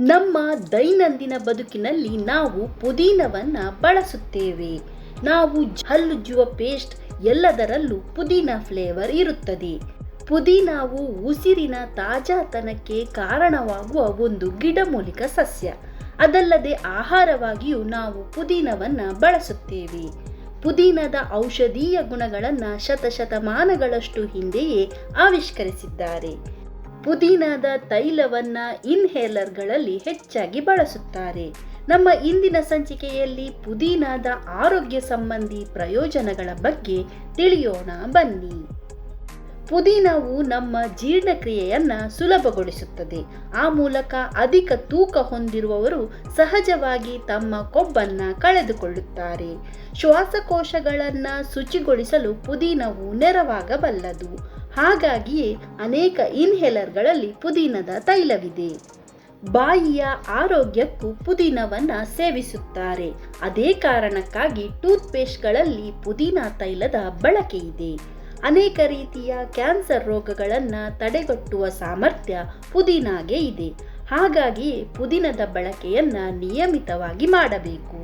ನಮ್ಮ ದೈನಂದಿನ ಬದುಕಿನಲ್ಲಿ ನಾವು ಪುದೀನವನ್ನು ಬಳಸುತ್ತೇವೆ. ನಾವು ಹಲ್ಲುಜ್ಜುವ ಪೇಸ್ಟ್ ಎಲ್ಲದರಲ್ಲೂ ಪುದೀನ ಫ್ಲೇವರ್ ಇರುತ್ತದೆ. ಪುದೀನಾವು ಉಸಿರಿನ ತಾಜಾತನಕ್ಕೆ ಕಾರಣವಾಗುವ ಒಂದು ಗಿಡಮೂಲಿಕ ಸಸ್ಯ. ಅದಲ್ಲದೆ ಆಹಾರವಾಗಿಯೂ ನಾವು ಪುದೀನವನ್ನು ಬಳಸುತ್ತೇವೆ. ಪುದೀನದ ಔಷಧೀಯ ಗುಣಗಳನ್ನು ಶತಶತಮಾನಗಳಷ್ಟು ಹಿಂದೆಯೇ ಆವಿಷ್ಕರಿಸಿದ್ದಾರೆ. ಪುದೀನದ ತೈಲವನ್ನು ಇನ್ಹೇಲರ್ಗಳಲ್ಲಿ ಹೆಚ್ಚಾಗಿ ಬಳಸುತ್ತಾರೆ. ನಮ್ಮ ಇಂದಿನ ಸಂಚಿಕೆಯಲ್ಲಿ ಪುದೀನದ ಆರೋಗ್ಯ ಸಂಬಂಧಿ ಪ್ರಯೋಜನಗಳ ಬಗ್ಗೆ ತಿಳಿಯೋಣ ಬನ್ನಿ. ಪುದೀನವು ನಮ್ಮ ಜೀರ್ಣಕ್ರಿಯೆಯನ್ನು ಸುಲಭಗೊಳಿಸುತ್ತದೆ. ಆ ಮೂಲಕ ಅಧಿಕ ತೂಕ ಹೊಂದಿರುವವರು ಸಹಜವಾಗಿ ತಮ್ಮ ಕೊಬ್ಬನ್ನು ಕಳೆದುಕೊಳ್ಳುತ್ತಾರೆ. ಶ್ವಾಸಕೋಶಗಳನ್ನು ಶುಚಿಗೊಳಿಸಲು ಪುದೀನವು ನೆರವಾಗಬಲ್ಲದು. ಹಾಗಾಗಿಯೇ ಅನೇಕ ಇನ್ಹೇಲರ್ಗಳಲ್ಲಿ ಪುದೀನದ ತೈಲವಿದೆ. ಬಾಯಿಯ ಆರೋಗ್ಯಕ್ಕೂ ಪುದೀನವನ್ನು ಸೇವಿಸುತ್ತಾರೆ. ಅದೇ ಕಾರಣಕ್ಕಾಗಿ ಟೂತ್ಪೇಸ್ಟ್ಗಳಲ್ಲಿ ಪುದೀನ ತೈಲದ ಬಳಕೆ ಇದೆ. ಅನೇಕ ರೀತಿಯ ಕ್ಯಾನ್ಸರ್ ರೋಗಗಳನ್ನು ತಡೆಗಟ್ಟುವ ಸಾಮರ್ಥ್ಯ ಪುದೀನಾಗೆ ಇದೆ. ಹಾಗಾಗಿ ಪುದೀನದ ಬಳಕೆಯನ್ನು ನಿಯಮಿತವಾಗಿ ಮಾಡಬೇಕು.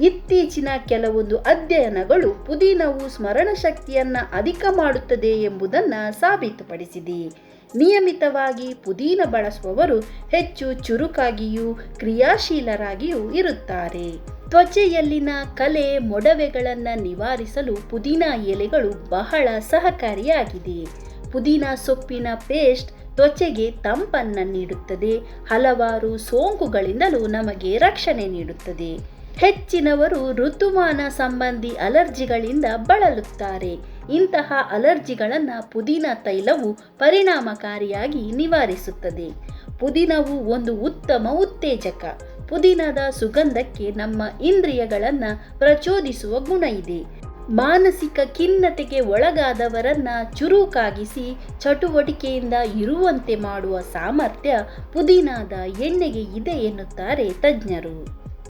ಇತ್ತೀಚಿನ ಕೆಲವೊಂದು ಅಧ್ಯಯನಗಳು ಪುದೀನವು ಸ್ಮರಣ ಶಕ್ತಿಯನ್ನು ಅಧಿಕ ಮಾಡುತ್ತದೆ ಎಂಬುದನ್ನು ಸಾಬೀತುಪಡಿಸಿದೆ. ನಿಯಮಿತವಾಗಿ ಪುದೀನ ಬಳಸುವವರು ಹೆಚ್ಚು ಚುರುಕಾಗಿಯೂ ಕ್ರಿಯಾಶೀಲರಾಗಿಯೂ ಇರುತ್ತಾರೆ. ತ್ವಚೆಯಲ್ಲಿನ ಕಲೆ ಮೊಡವೆಗಳನ್ನು ನಿವಾರಿಸಲು ಪುದೀನ ಎಲೆಗಳು ಬಹಳ ಸಹಕಾರಿಯಾಗಿದೆ. ಪುದೀನ ಸೊಪ್ಪಿನ ಪೇಸ್ಟ್ ತ್ವಚೆಗೆ ತಂಪನ್ನು ನೀಡುತ್ತದೆ. ಹಲವಾರು ಸೋಂಕುಗಳಿಂದಲೂ ನಮಗೆ ರಕ್ಷಣೆ ನೀಡುತ್ತದೆ. ಹೆಚ್ಚಿನವರು ಋತುಮಾನ ಸಂಬಂಧಿ ಅಲರ್ಜಿಗಳಿಂದ ಬಳಲುತ್ತಾರೆ. ಇಂತಹ ಅಲರ್ಜಿಗಳನ್ನು ಪುದೀನ ತೈಲವು ಪರಿಣಾಮಕಾರಿಯಾಗಿ ನಿವಾರಿಸುತ್ತದೆ. ಪುದೀನವು ಒಂದು ಉತ್ತಮ ಉತ್ತೇಜಕ. ಪುದೀನದ ಸುಗಂಧಕ್ಕೆ ನಮ್ಮ ಇಂದ್ರಿಯಗಳನ್ನು ಪ್ರಚೋದಿಸುವ ಗುಣ ಇದೆ. ಮಾನಸಿಕ ಖಿನ್ನತೆಗೆ ಒಳಗಾದವರನ್ನ ಚುರುಕಾಗಿಸಿ ಚಟುವಟಿಕೆಯಿಂದ ಇರುವಂತೆ ಮಾಡುವ ಸಾಮರ್ಥ್ಯ ಪುದೀನಾದ ಎಣ್ಣೆಗೆ ಇದೆ ಎನ್ನುತ್ತಾರೆ ತಜ್ಞರು.